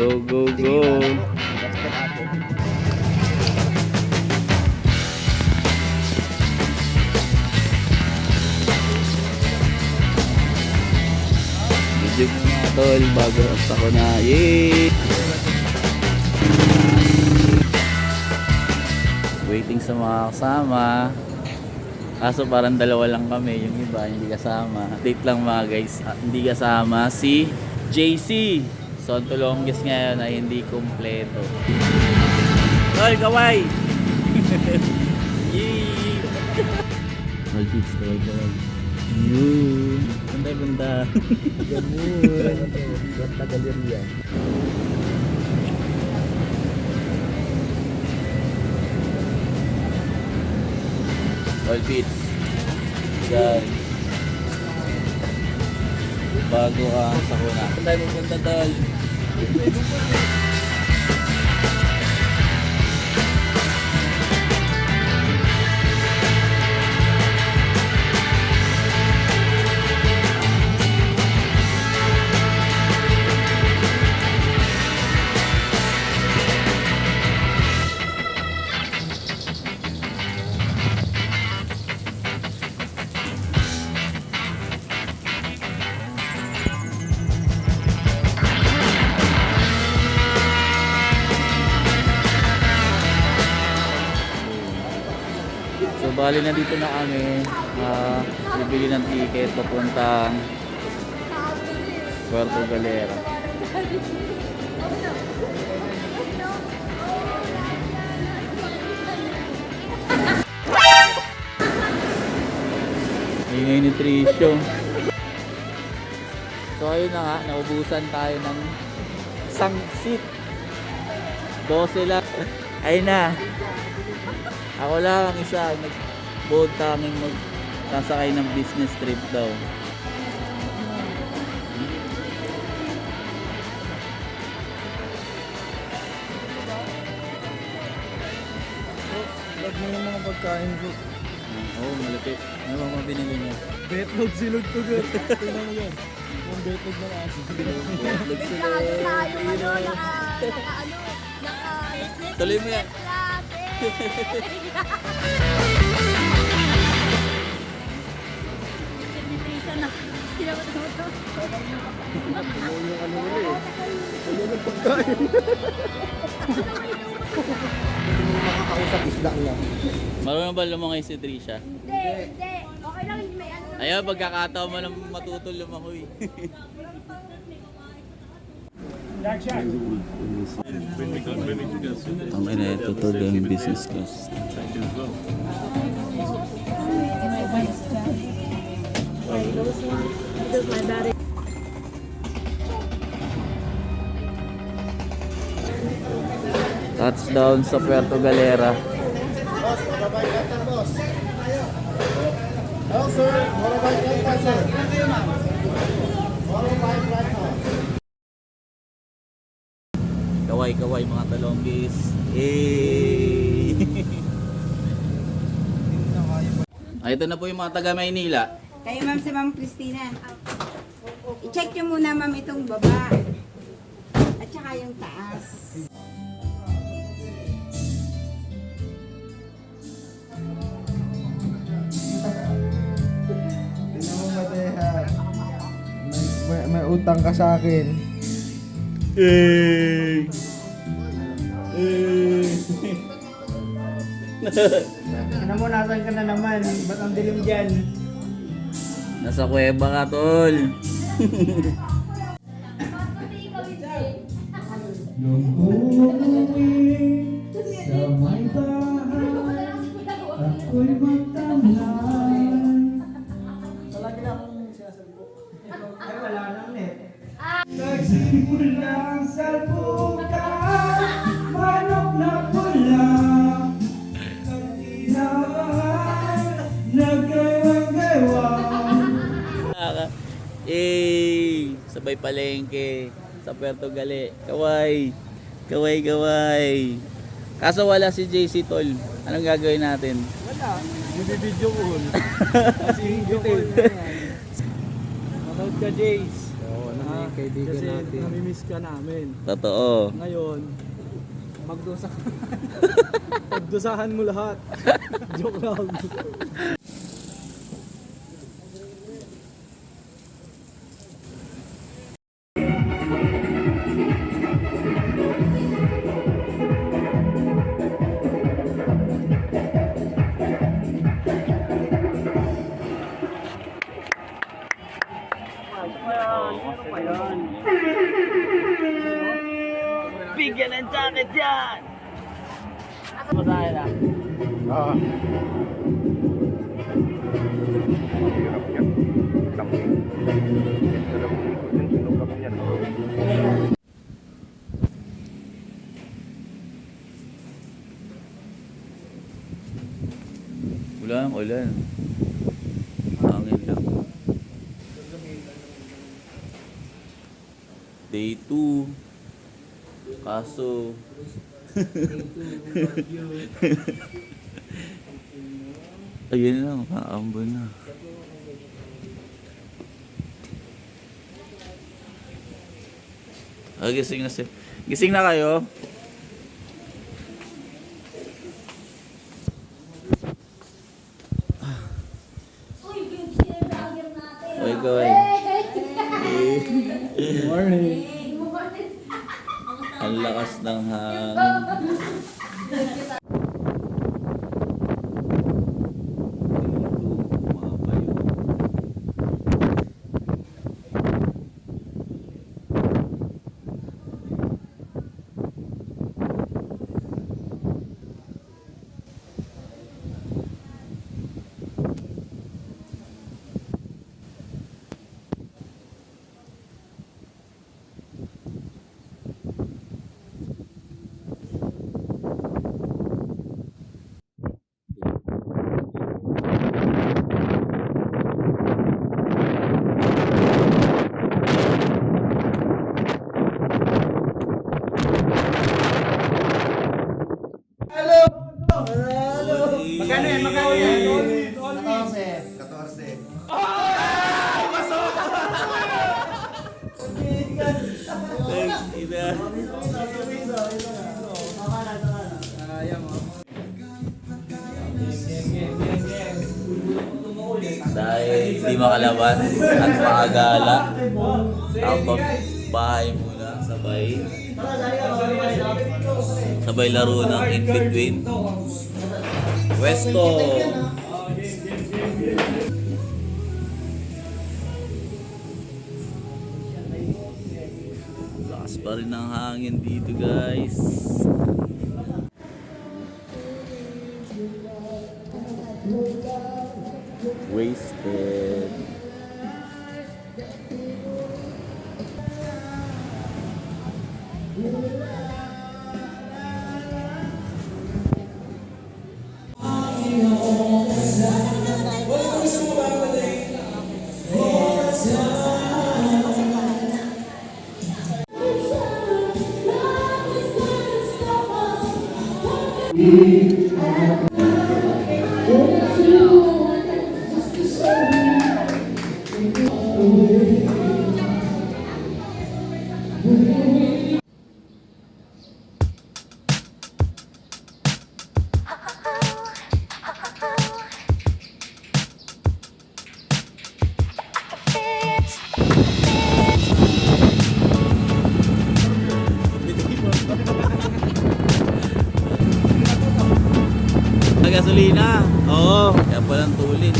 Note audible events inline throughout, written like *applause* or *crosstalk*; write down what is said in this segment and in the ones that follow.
Go, go, go. Mo mga tol bago ako na. Yay! Waiting sa mga kasama. Kaso parang dalawa lang kami, yung iba hindi kasama. Update lang mga guys, ah, hindi kasama si JC. So ang longest ngayon ay hindi kumpleto. Tol, kaway! *laughs* Yee! Tol, tips, kaway, kaway. Yun! Banda, banda. Ganun. Basta galerya. All beats. Yan. Bago ang sakuna. Tayo pupunta tol? Bali na dito na kami. Ah, bibili ng ticket papuntang Puerto Galera. Ingay ni Tricio. So ayun na nga, naubusan tayo ng isang seat. 12 lang. *laughs* Ayun na. Ako lang ang isa nag buod tanging mag sasakay ng business trip daw. Lag mo yung mga pagkain ko. Oo, oh, malapit. Ano bang mga binili mo? Betlog silog to girl. Tingnan mo yan. Yung betlog ng aso. Betlog sila. Lahat tayo ano, naka, naka ano, naka business Tuloy mo yan. class *laughs* na. Sinagot mo to. yung ano nila eh. Wala ng pagkain. Hindi mo makakausap isda lang. Marunong ba lumangay si Trisha? Hindi, hindi. Okay lang, may ano lang. Ayaw, pagkakataon mo nang matutol lumangoy. Ang ina, ito to yung business class. Touchdown sa Puerto Galera. Boss, marabay ka boss. Hello sir, marabay ka sir. Marabay ka Kaway, kaway mga talonggis. Eh. *laughs* Ay, ito na po yung mga taga Maynila. Kayo ma'am si ma'am Christina. I-check nyo muna ma'am itong baba. At saka yung taas. May, may utang ka sa akin. Eh. Eh. Ano mo, nasan ka na naman? Ba't ang dilim dyan? Nasa kuweba ka, tol. Nung umuwi sa may bahay, ako'y magtamlan. Sabay palengke sa Puerto Gali. Kaway. Kaway, kaway. Kaso wala si JC Tol. Anong gagawin natin? Wala, bibidyo ko. Kasi *laughs* hindi ko. Manood ka, Jace. Oo, Ah, kaibigan Kasi natin. namimiss ka namin. Totoo. Ngayon, magdusa ka. *laughs* Pagdusahan mo lahat. *laughs* Joke lang. Mahirap yan. Laki. Dalawang niyan. Wala nang ulan. Hangin lang. Day 2. Kaso... *laughs* Ayun lang, kaambon na. Ah, gising na si... Gising na kayo? Oy, goy. Morning. Ang lakas ng hangin. Mga bayo. Magkano yan? Magkano yan? 14. Thanks, Ida. Dahil hindi makalabas at makagala, tapos bahay muna, sabay. Sabay laro ng in between. Westo. Pa rin ang hangin dito guys. Wasted. Gasolina. Oo, kaya palang tulin.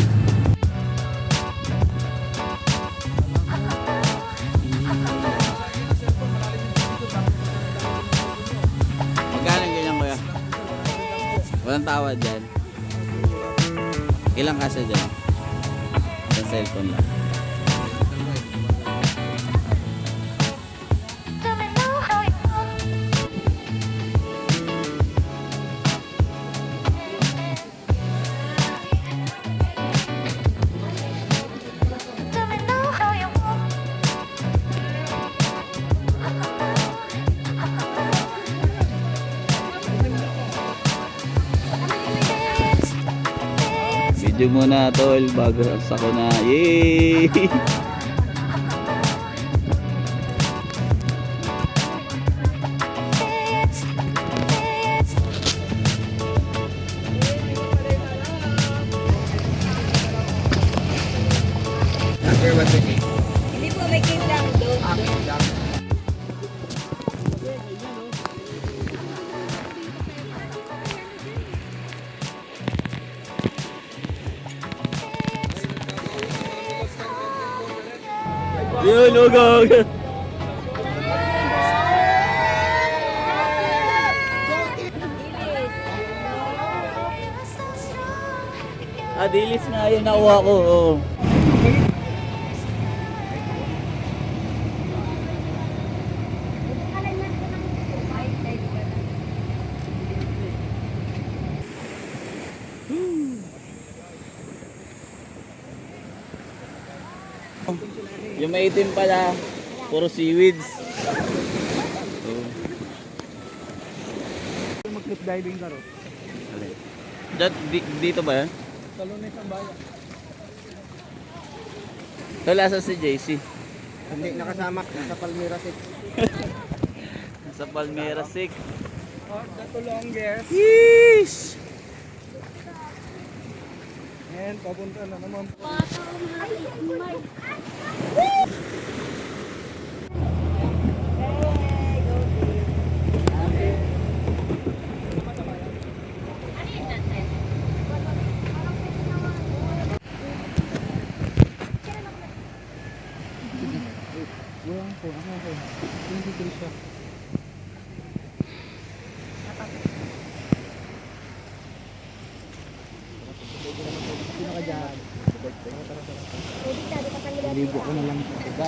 Magkano ganyan kuya? Walang tawad dyan. Ilang kasya dyan? muna tol bago sako na. Yay! Sir, what's nakuha ko. oo. Yung may itim pala, puro seaweeds. Oh. Mag-cliff diving ka ro. Dito ba yan? Talon na isang bayan. Wala sa si JC. Hindi, nakasama. Nasa Palmira City. Sa Palmera 6. Oh, the longest. Yeesh! And papunta na naman.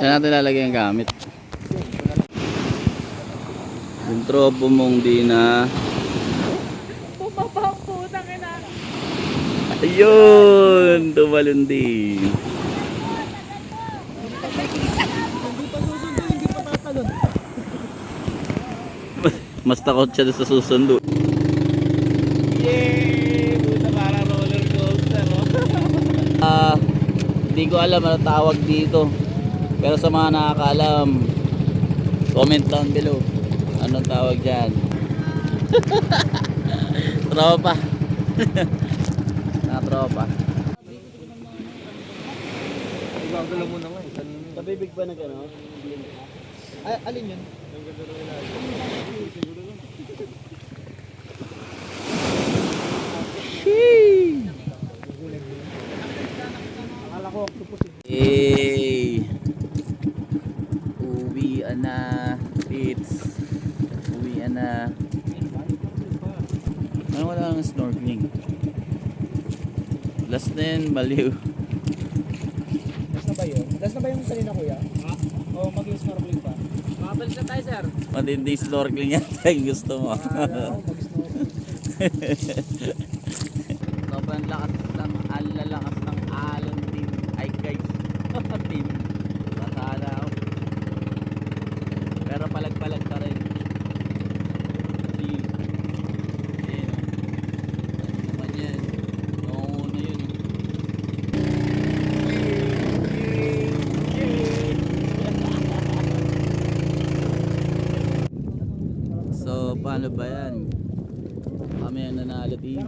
Saan natin lalagay ang gamit? Yung tropo mong di na... Ayun! Tumalon din. Mas takot siya sa susundo. Yay! Buta para roller coaster, oh. Ah, hindi ko alam ano tawag dito. Pero sa mga nakakaalam, comment down below. Anong tawag dyan? *laughs* tropa. *laughs* Nakatropa. Gagalaw mo na nga eh. Kanina. Kabibig ba na gano'n? Alin yun? Akala ko octopus eh. Yay! Uwian na. It's Uwian na. Ano wala nang snorkeling? Last na yun, baliw. Last na ba yun? Last na ba yung kanina kuya? Ha? O mag-snorkeling pa? Makabalik na tayo sir. Matindi snorkeling yata *laughs* yung gusto mo. Mag-snorkeling. Sobrang lakas ng ang lalakas ng alon team. Ay guys, *laughs* team. Sakala ako. Pero palag-palag pa rin. Kasi, yun. Ano naman yan? Noong una yun. So, paano ba yan? Kami ang nanalo team.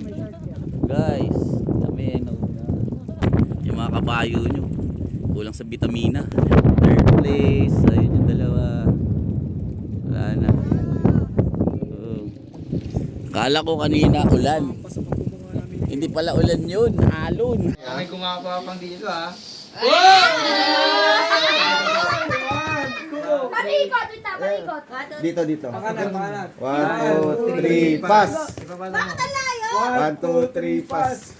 Guys, kami ang nauna. Yung mga kabayo nyo. Kulang sa vitamina. Third place. Ayun yung dalawa. Wala na. Oo. Kala ko kanina ulan. Hindi pala ulan yun. Alon. May kumapapang dito ah. Panikot, ito, panikot. Dito, dito. Pakanan, pakanan. One, two, three, pass. Mo. One, two, three, pass.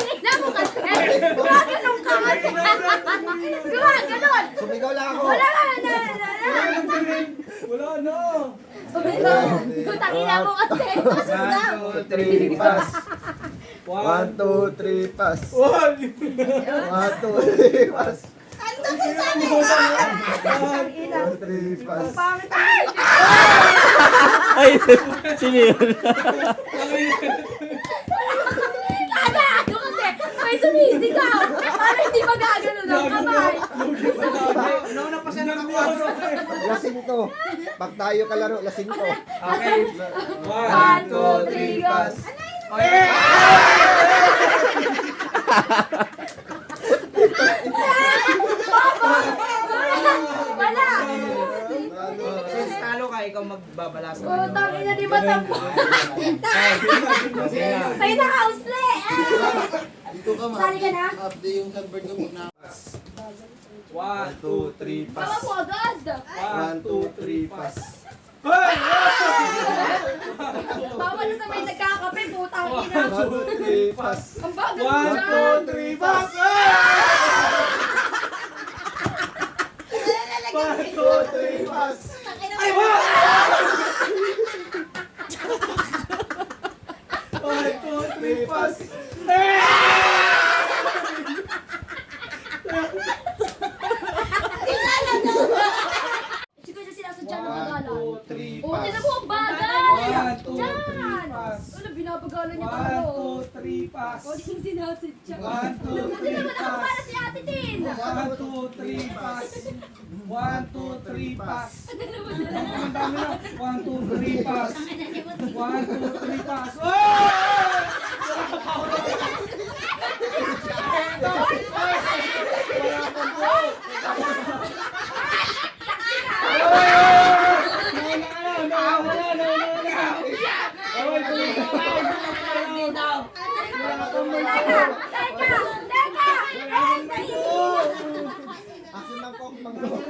Tignan mo kasi. Gumaganon ka kasi. Gumaganon. Sumigaw lang ako. Wala ka na. Wala na! Tangina mo kasi. Daw. One, two, three, pass. One, two, three, pass. One! One, two, three, pass. Ando sa sabi. Pangit ang Ay, sino yun? Kada ano kasi. May sumisigaw. Para hindi magaganon ang kamay. Nauna pa siya nakakuha. Lasing to. Pag tayo kalaro, lasing to. Okay. One, two, three, pass. Wala! Since talo ka, ikaw magbabalasa. Oh, tangin na di ba May nakausli! Dito ka ma. Sali ka na? Update yung sunburn ko muna. 1, 2, 3, Baka po agad! 1, 2, 3, pass. Bawal na sa may nagkakape, putang ina. 2, 3, pass. Ang bagal mo dyan! 1, 2, 3, pass! 1, 2, 3, pass! Ay, ba? 1, 2, 3, pass! Siguro siya sinasadya ng magalan. 1, 2, 3, Oh, pass. tinan mo ang bagal! One, two, Diyan! three, pass. Ano, binabagalan niya pa 1, ako. 2, 3, pass. Huwag yung sinasadya. 1, 2, Buti 3, naman ako pass. para si ate din! 1, 2, 3, pass. 1, 2, 3, pass. Dami na. 1, 2, 3, pass. 1, 2, 3, pass. Teka! Teka! Teka! Asin ng kong pang Isa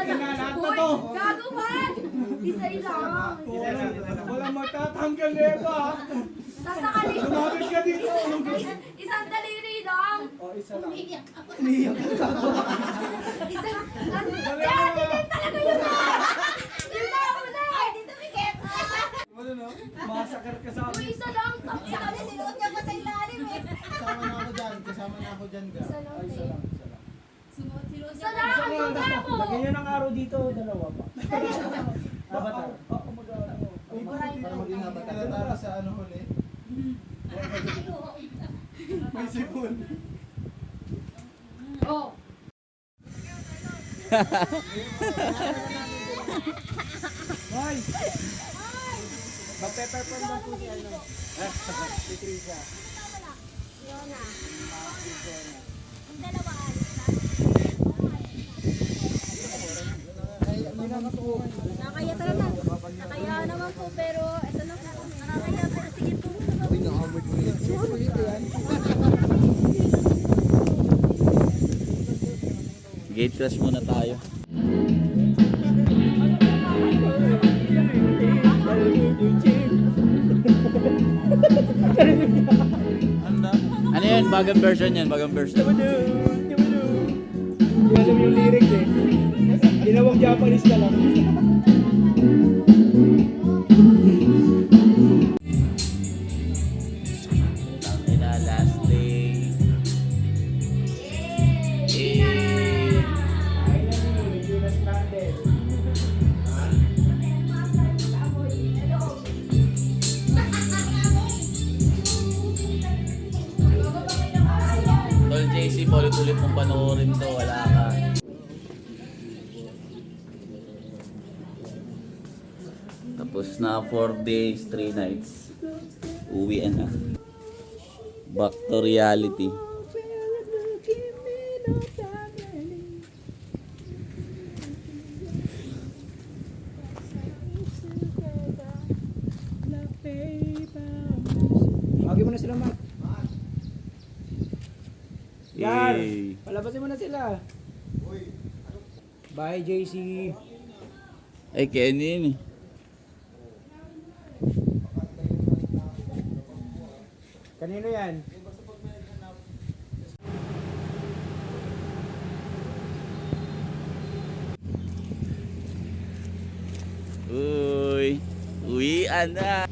lang! Isa lang! Uy! Gago man! Isa lang! Walang matatanggal nito ha. Sasakali! Lumapit ka dito. Isa- Isang daliri lang! Oh, isa lang. Isa... Ano? Si ate din talaga yun ah! Yun na ako na! Ay, dito mikit! Ano no? Masakar ka sa Uy, amin. isa lang! Tapos sabi, sinuot niya pa sa ilalim eh! Kasama na ako dyan. Kasama na ako dyan ga. Isa lang, Ay, isa eh. lang, isa lang. Isa lang! Ang tuga mo! Lagyan nyo ng araw dito, dalawa pa. Avatar. Oo, mag-ano. Para maging habat. Tinatalo sa ano huli. May sipon. Oh! Hoy! Magpe-perform ba po si ano? Si Trisha. Nakakaya talaga. Nakakaya naman po, pero ito na po. Nakakaya, pero sige po. *laughs* Gate crash muna tayo. Ano yan? Bagang version yan, bagang version. Hindi alam yung lyrics eh. Ginawang Japanese ka lang. Days, 3 nights. Uwi na. Back to reality. Tawagin mo na sila. Yar! Yay. Palabasin mo na sila. Bye, JC. Ay, Kenny yun eh. Kanino yan? Uy, uwian na.